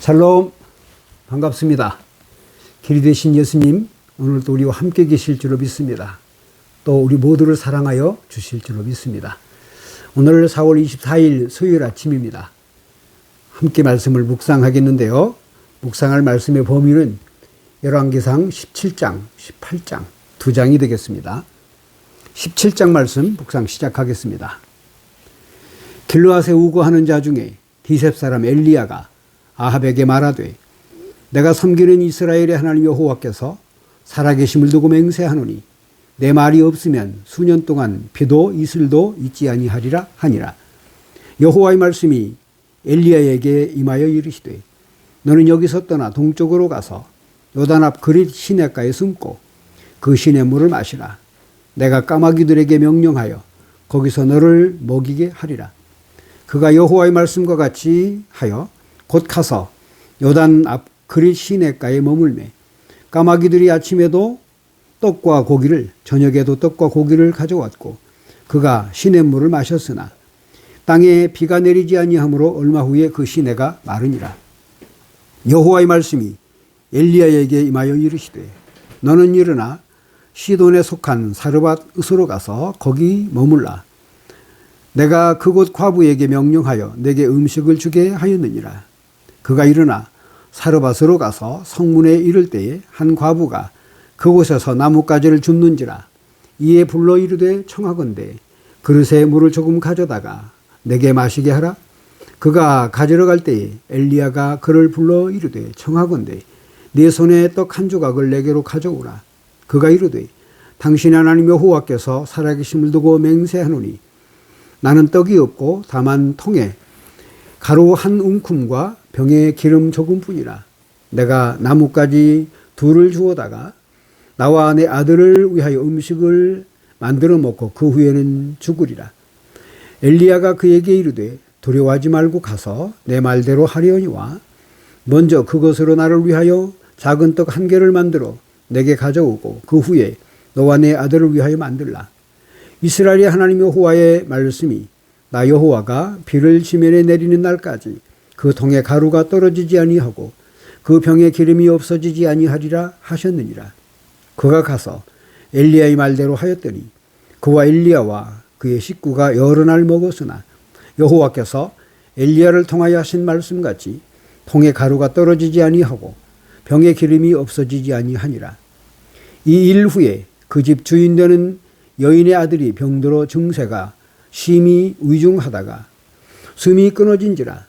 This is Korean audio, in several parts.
샬롬 반갑습니다. 길이 되신 예수님 오늘도 우리와 함께 계실 줄로 믿습니다. 또 우리 모두를 사랑하여 주실 줄로 믿습니다. 오늘 4월 24일 수요일 아침입니다. 함께 말씀을 묵상하겠는데요. 묵상할 말씀의 범위는 열왕기상 17장, 18장 두 장이 되겠습니다. 17장 말씀 묵상 시작하겠습니다. 길르앗에 우거하는 자 중에 디셉 사람 엘리야가 아합에게 말하되 내가 섬기는 이스라엘의 하나님 여호와께서 살아계심을 두고 맹세하노니 내 말이 없으면 수년 동안 비도 이슬도 있지 아니하리라 하니라. 여호와의 말씀이 엘리야에게 임하여 이르시되 너는 여기서 떠나 동쪽으로 가서 요단 앞 그릿 시냇가에 숨고 그 시냇물을 마시라. 내가 까마귀들에게 명령하여 거기서 너를 먹이게 하리라. 그가 여호와의 말씀과 같이 하여 곧 가서 요단 앞 그릿 시냇가에 머물매 까마귀들이 아침에도 떡과 고기를 저녁에도 떡과 고기를 가져왔고 그가 시냇물을 마셨으나 땅에 비가 내리지 아니하므로 얼마 후에 그 시내가 마르니라. 여호와의 말씀이 엘리야에게 임하여 이르시되 너는 일어나 시돈에 속한 사르밧 으스로 가서 거기 머물라. 내가 그곳 과부에게 명령하여 내게 음식을 주게 하였느니라 그가 일어나 사르밧으로 가서 성문에 이를 때에 한 과부가 그곳에서 나뭇가지를 줍는지라 이에 불러 이르되 청하건대 그릇에 물을 조금 가져다가 내게 마시게 하라. 그가 가지러 갈 때에 엘리야가 그를 불러 이르되 청하건대 네 손에 떡 한 조각을 내게로 가져오라. 그가 이르되 당신 하나님 여호와께서 살아계심을 두고 맹세하노니 나는 떡이 없고 다만 통에 가루 한 움큼과 병에 기름 조금뿐이라 내가 나뭇가지 둘을 주어다가 나와 내 아들을 위하여 음식을 만들어 먹고 그 후에는 죽으리라. 엘리야가 그에게 이르되 두려워하지 말고 가서 내 말대로 하려니와 먼저 그것으로 나를 위하여 작은 떡 한 개를 만들어 내게 가져오고 그 후에 너와 내 아들을 위하여 만들라. 이스라엘의 하나님 여호와의 말씀이 나 여호와가 비를 지면에 내리는 날까지 그 통에 가루가 떨어지지 아니하고 그 병에 기름이 없어지지 아니하리라 하셨느니라. 그가 가서 엘리야의 말대로 하였더니 그와 엘리야와 그의 식구가 여러 날 먹었으나 여호와께서 엘리야를 통하여 하신 말씀같이 통에 가루가 떨어지지 아니하고 병에 기름이 없어지지 아니하니라. 이 일 후에 그 집 주인 되는 여인의 아들이 병들어 증세가 심히 위중하다가 숨이 끊어진지라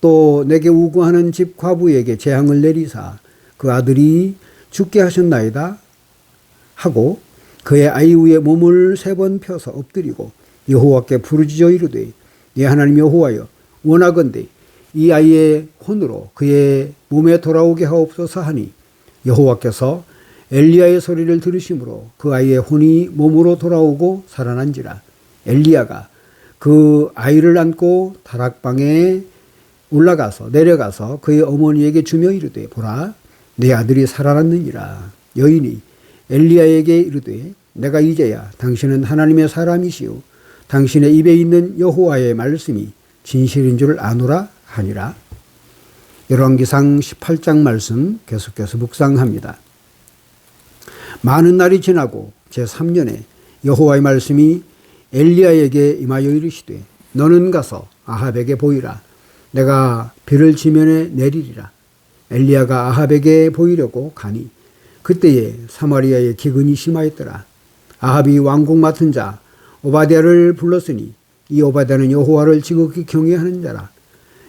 또 내게 우구하는 집 과부에게 재앙을 내리사 그 아들이 죽게 하셨나이다 하고 그의 아이 위에 몸을 세 번 펴서 엎드리고 여호와께 부르짖어 이르되 내 하나님 여호와여 원하건대 이 아이의 혼으로 그의 몸에 돌아오게 하옵소서 하니 여호와께서 엘리야의 소리를 들으심으로 그 아이의 혼이 몸으로 돌아오고 살아난지라. 엘리야가 그 아이를 안고 다락방에 올라가서 내려가서 그의 어머니에게 주며 이르되 보라 내 아들이 살아났느니라. 여인이 엘리야에게 이르되 내가 이제야 당신은 하나님의 사람이시오. 당신의 입에 있는 여호와의 말씀이 진실인 줄 아노라 하니라. 열왕기상 18장 말씀 계속해서 묵상합니다. 많은 날이 지나고 제3년에 여호와의 말씀이 엘리야에게 임하여 이르시되 너는 가서 아합에게 보이라 내가 비를 지면에 내리리라. 엘리야가 아합에게 보이려고 가니 그때에 사마리아의 기근이 심하였더라. 아합이 왕궁 맡은 자 오바댜를 불렀으니 이 오바댜는 여호와를 지극히 경외하는 자라.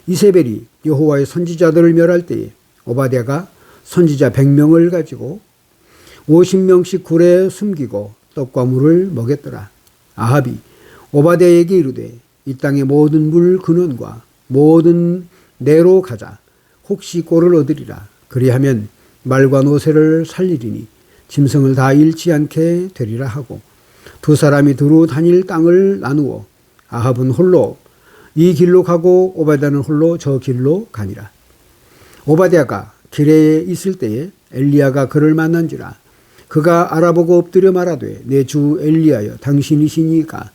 이세벨이 여호와의 선지자들을 멸할 때에 오바댜가 선지자 100명을 가지고 50명씩 굴에 숨기고 떡과 물을 먹였더라. 아합이 오바댜에게 이르되 이 땅의 모든 물 근원과 모든 내로 가자. 혹시 꼴을 얻으리라. 그리하면 말과 노새를 살리리니 짐승을 다 잃지 않게 되리라 하고 두 사람이 두루 다닐 땅을 나누어 아합은 홀로 이 길로 가고 오바댜는 홀로 저 길로 가니라. 오바댜가 길에 있을 때에 엘리야가 그를 만난지라 그가 알아보고 엎드려 말하되 내 주 엘리야여 당신이시니까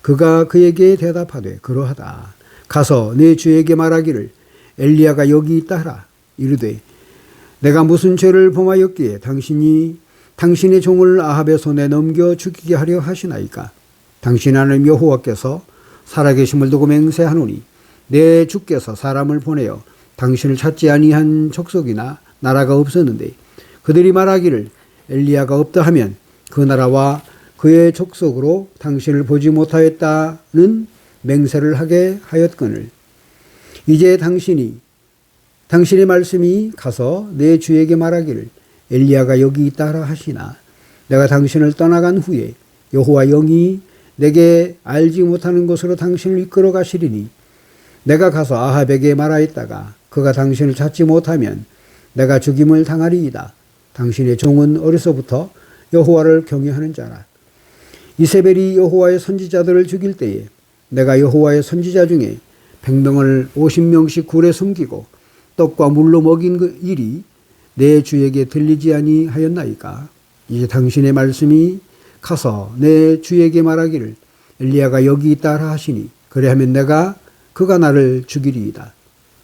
그가 그에게 대답하되 그러하다 가서 내 주에게 말하기를 엘리야가 여기 있다 하라 이르되 내가 무슨 죄를 범하였기에 당신이 당신의 종을 아합의 손에 넘겨 죽이게 하려 하시나이까? 당신 하나님 여호와께서 살아계심을 두고 맹세하노니 내 주께서 사람을 보내어 당신을 찾지 아니한 족속이나 나라가 없었는데 그들이 말하기를 엘리야가 없다 하면 그 나라와 그의 족속으로 당신을 보지 못하였다는 맹세를 하게 하였거늘 이제 당신이 당신의 말씀이 가서 내 주에게 말하기를 엘리야가 여기 있다라 하시나 내가 당신을 떠나간 후에 여호와 영이 내게 알지 못하는 곳으로 당신을 이끌어 가시리니 내가 가서 아합에게 말하였다가 그가 당신을 찾지 못하면 내가 죽임을 당하리이다. 당신의 종은 어려서부터 여호와를 경외하는 자라. 이세벨이 여호와의 선지자들을 죽일 때에 내가 여호와의 선지자 중에 백명을 50명씩 굴에 숨기고 떡과 물로 먹인 그 일이 내 주에게 들리지 아니하였나이까? 이제 당신의 말씀이 가서 내 주에게 말하기를 엘리야가 여기 있다 하시니 그래하면 내가 그가 나를 죽이리이다.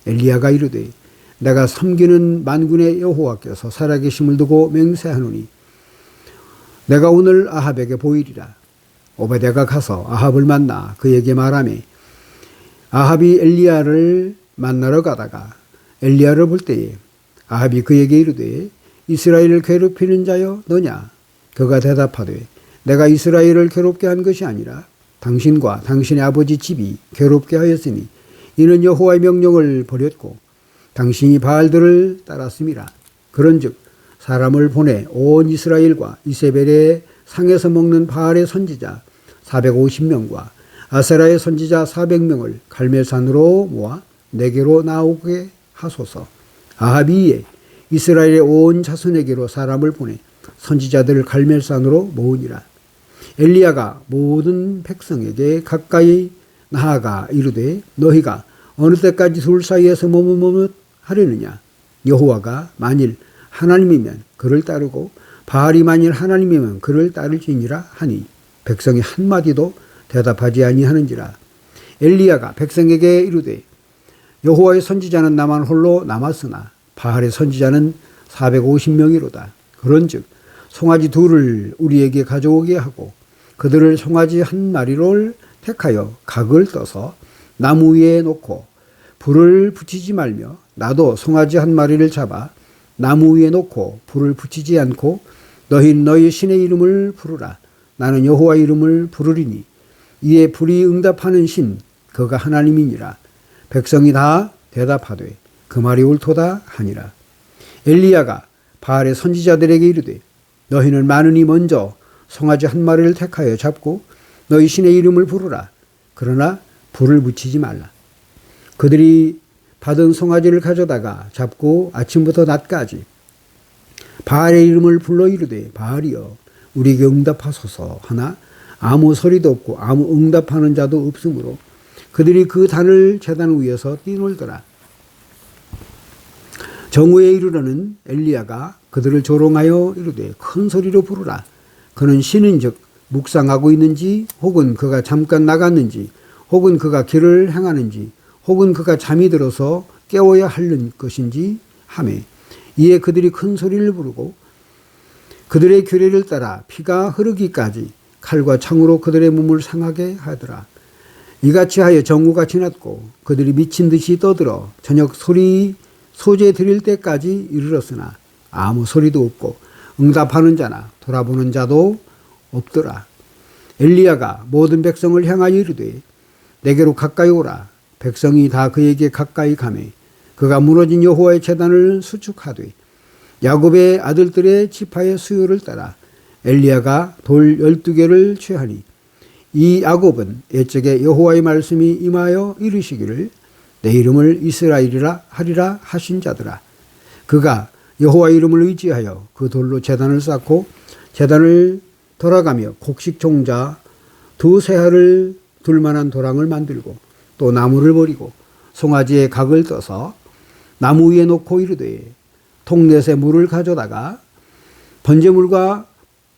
엘리야가 이르되 내가 섬기는 만군의 여호와께서 살아계심을 두고 맹세하노니 내가 오늘 아합에게 보이리라 오베데가 가서 아합을 만나 그에게 말하매 아합이 엘리야를 만나러 가다가 엘리야를 볼 때에 아합이 그에게 이르되 이스라엘을 괴롭히는 자여 너냐? 그가 대답하되 내가 이스라엘을 괴롭게 한 것이 아니라 당신과 당신의 아버지 집이 괴롭게 하였으니 이는 여호와의 명령을 버렸고 당신이 바알들을 따랐음이라. 그런즉 사람을 보내 온 이스라엘과 이세벨의 상에서 먹는 바알의 선지자 450명과 아세라의 선지자 400명을 갈멜산으로 모아 내게로 나오게 하소서. 아합이 이스라엘의 온 자손에게로 사람을 보내 선지자들을 갈멜산으로 모으니라. 엘리야가 모든 백성에게 가까이 나아가 이르되 너희가 어느 때까지 둘 사이에서 머뭇머뭇 하려느냐 여호와가 만일 하나님이면 그를 따르고 바알이 만일 하나님이면 그를 따를지니라 하니 백성이 한마디도 대답하지 아니하는지라 엘리야가 백성에게 이르되 여호와의 선지자는 나만 홀로 남았으나 바알의 선지자는 450명이로다. 그런즉 송아지 둘을 우리에게 가져오게 하고 그들을 송아지 한 마리를 택하여 각을 떠서 나무 위에 놓고 불을 붙이지 말며 나도 송아지 한 마리를 잡아 나무 위에 놓고 불을 붙이지 않고 너희 너희 신의 이름을 부르라 나는 여호와 이름을 부르리니 이에 불이 응답하는 신 그가 하나님이니라. 백성이 다 대답하되 그 말이 옳도다 하니라. 엘리야가 바알의 선지자들에게 이르되 너희는 많으니 먼저 송아지 한 마리를 택하여 잡고 너희 신의 이름을 부르라. 그러나 불을 붙이지 말라. 그들이 받은 송아지를 가져다가 잡고 아침부터 낮까지 바알의 이름을 불러 이르되 바알이여 우리에게 응답하소서 하나 아무 소리도 없고 아무 응답하는 자도 없으므로 그들이 그 단을 재단 위에서 뛰놀더라. 정오에 이르러는 엘리야가 그들을 조롱하여 이르되 큰 소리로 부르라. 그는 신인즉 묵상하고 있는지 혹은 그가 잠깐 나갔는지 혹은 그가 길을 행하는지 혹은 그가 잠이 들어서 깨워야 하는 것인지 하매 이에 그들이 큰 소리를 부르고 그들의 규례를 따라 피가 흐르기까지 칼과 창으로 그들의 몸을 상하게 하더라. 이같이 하여 정오가 지났고 그들이 미친 듯이 떠들어 저녁 소리 소재 드릴 때까지 이르렀으나 아무 소리도 없고 응답하는 자나 돌아보는 자도 없더라. 엘리야가 모든 백성을 향하여 이르되 내게로 가까이 오라. 백성이 다 그에게 가까이 가매 그가 무너진 여호와의 재단을 수축하되 야곱의 아들들의 지파의 수요를 따라 엘리야가 돌 열두 개를 취하니 이 야곱은 옛적에 여호와의 말씀이 임하여 이르시기를 내 이름을 이스라엘이라 하리라 하신 자더라. 그가 여호와 이름을 의지하여 그 돌로 재단을 쌓고 재단을 돌아가며 곡식 종자 두세 알을 둘 만한 도랑을 만들고 또 나무를 버리고 송아지의 각을 떠서 나무 위에 놓고 이르되 통넷에 물을 가져다가 번제물과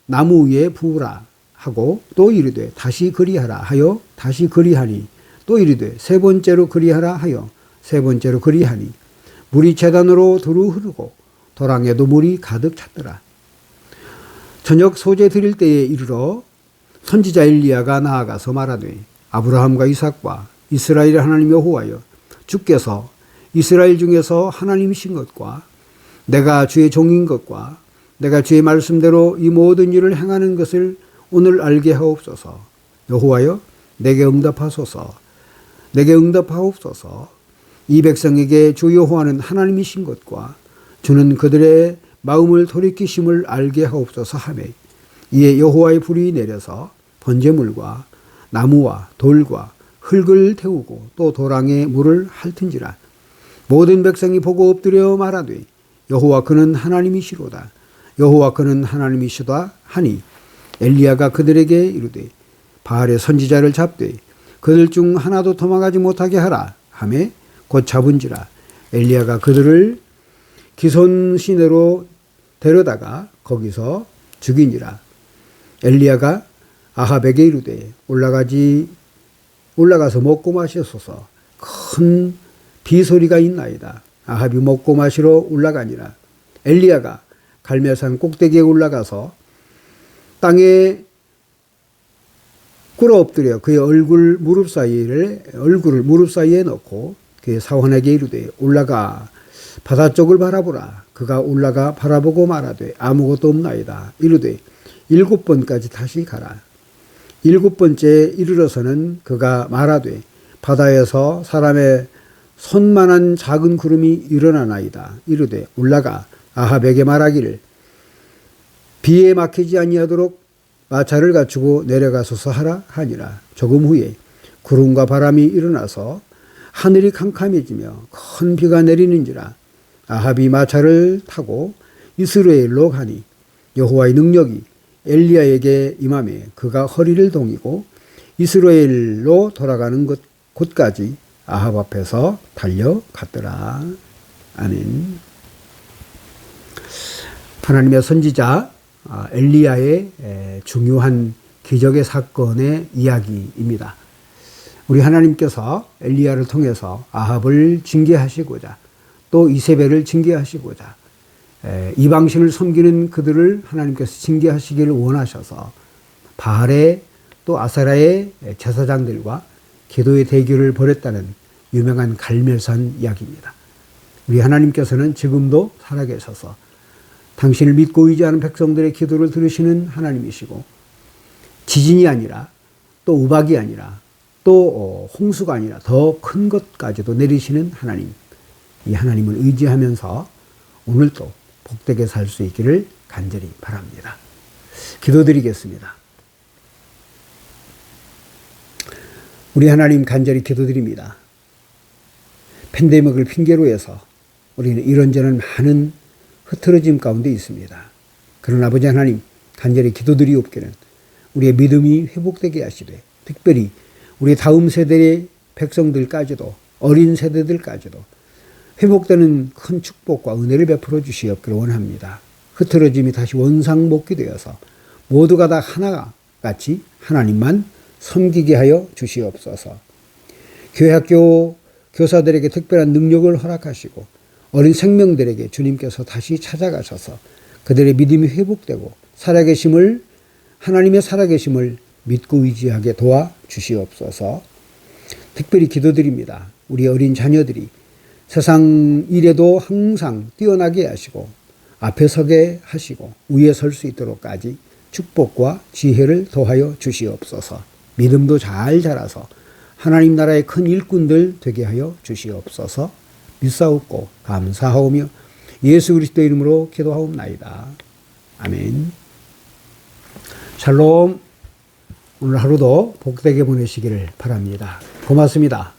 나무 위에 부으라 하고 또 이르되 다시 그리하라 하여 다시 그리하니 또 이르되 세 번째로 그리하라 하여 세 번째로 그리하니 물이 재단으로 두루 흐르고 도랑에도 물이 가득 찼더라. 저녁 소재 드릴 때에 이르러 선지자 엘리야가 나아가서 말하되 아브라함과 이삭과 이스라엘 하나님 여호와여 주께서 이스라엘 중에서 하나님이신 것과 내가 주의 종인 것과 내가 주의 말씀대로 이 모든 일을 행하는 것을 오늘 알게 하옵소서. 여호와여 내게 응답하소서. 내게 응답하옵소서. 이 백성에게 주 여호와는 하나님이신 것과 주는 그들의 마음을 돌이키심을 알게 하옵소서 하매 이에 여호와의 불이 내려서 번제물과 나무와 돌과 흙을 태우고 또 도랑에 물을 핥은지라 모든 백성이 보고 엎드려 말하되 여호와 그는 하나님이시로다. 여호와 그는 하나님이시다 하니 엘리야가 그들에게 이르되 바알의 선지자를 잡되 그들 중 하나도 도망가지 못하게 하라 하매 곧 잡은지라. 엘리야가 그들을 기손 시내로 데려다가 거기서 죽이니라. 엘리야가 아합에게 이르되 올라가지 올라가서 먹고 마시소서. 큰 비소리가 있나이다 아합이 먹고 마시러 올라가니라. 엘리야가 갈멜산 꼭대기에 올라가서 땅에 꿇어 엎드려 그의 얼굴 무릎 사이를 얼굴을 무릎 사이에 넣고 그의 사원에게 이르되 올라가 바다 쪽을 바라보라. 그가 올라가 바라보고 말하되 아무것도 없나이다. 이르되 일곱 번까지 다시 가라. 일곱 번째 이르러서는 그가 말하되 바다에서 사람의 손만한 작은 구름이 일어나나이다 이르되 올라가 아합에게 말하기를 비에 막히지 아니하도록 마차를 갖추고 내려가소서 하라 하니라. 조금 후에 구름과 바람이 일어나서 하늘이 캄캄해지며 큰 비가 내리는지라 아합이 마차를 타고 이스라엘로 가니 여호와의 능력이 엘리야에게 임함에 그가 허리를 동이고 이스라엘로 돌아가는 곳, 곳까지 아합 앞에서 달려갔더라. 아멘. 하나님의 선지자 아, 엘리야의 중요한 기적의 사건의 이야기입니다. 우리 하나님께서 엘리야를 통해서 아합을 징계하시고자 또 이세벨을 징계하시고자 이방신을 섬기는 그들을 하나님께서 징계하시기를 원하셔서 바알의 또 아사라의 제사장들과 기도의 대결을 벌였다는 유명한 갈멜산 이야기입니다. 우리 하나님께서는 지금도 살아계셔서 당신을 믿고 의지하는 백성들의 기도를 들으시는 하나님이시고 지진이 아니라 또 우박이 아니라 또 어, 홍수가 아니라 더 큰 것까지도 내리시는 하나님. 이 하나님을 의지하면서 오늘도 복되게 살 수 있기를 간절히 바랍니다. 기도드리겠습니다. 우리 하나님 간절히 기도드립니다. 팬데믹을 핑계로 해서 우리는 이런저런 많은 흐트러짐 가운데 있습니다. 그러나 아버지 하나님 간절히 기도드리옵기는 우리의 믿음이 회복되게 하시되 특별히 우리 다음 세대의 백성들까지도 어린 세대들까지도 회복되는 큰 축복과 은혜를 베풀어 주시옵기를 원합니다. 흐트러짐이 다시 원상복귀 되어서 모두가 다 하나 같이 하나님만 섬기게 하여 주시옵소서. 교회 학교 교사들에게 특별한 능력을 허락하시고 어린 생명들에게 주님께서 다시 찾아가셔서 그들의 믿음이 회복되고 살아계심을 하나님의 살아계심을 믿고 의지하게 도와 주시옵소서. 특별히 기도드립니다. 우리 어린 자녀들이 세상 일에도 항상 뛰어나게 하시고 앞에 서게 하시고 위에 설 수 있도록까지 축복과 지혜를 더하여 주시옵소서. 믿음도 잘 자라서 하나님 나라의 큰 일꾼들 되게 하여 주시옵소서. 믿사옵고 감사하오며 예수 그리스도 이름으로 기도하옵나이다. 아멘. 샬롬. 오늘 하루도 복되게 보내시기를 바랍니다. 고맙습니다.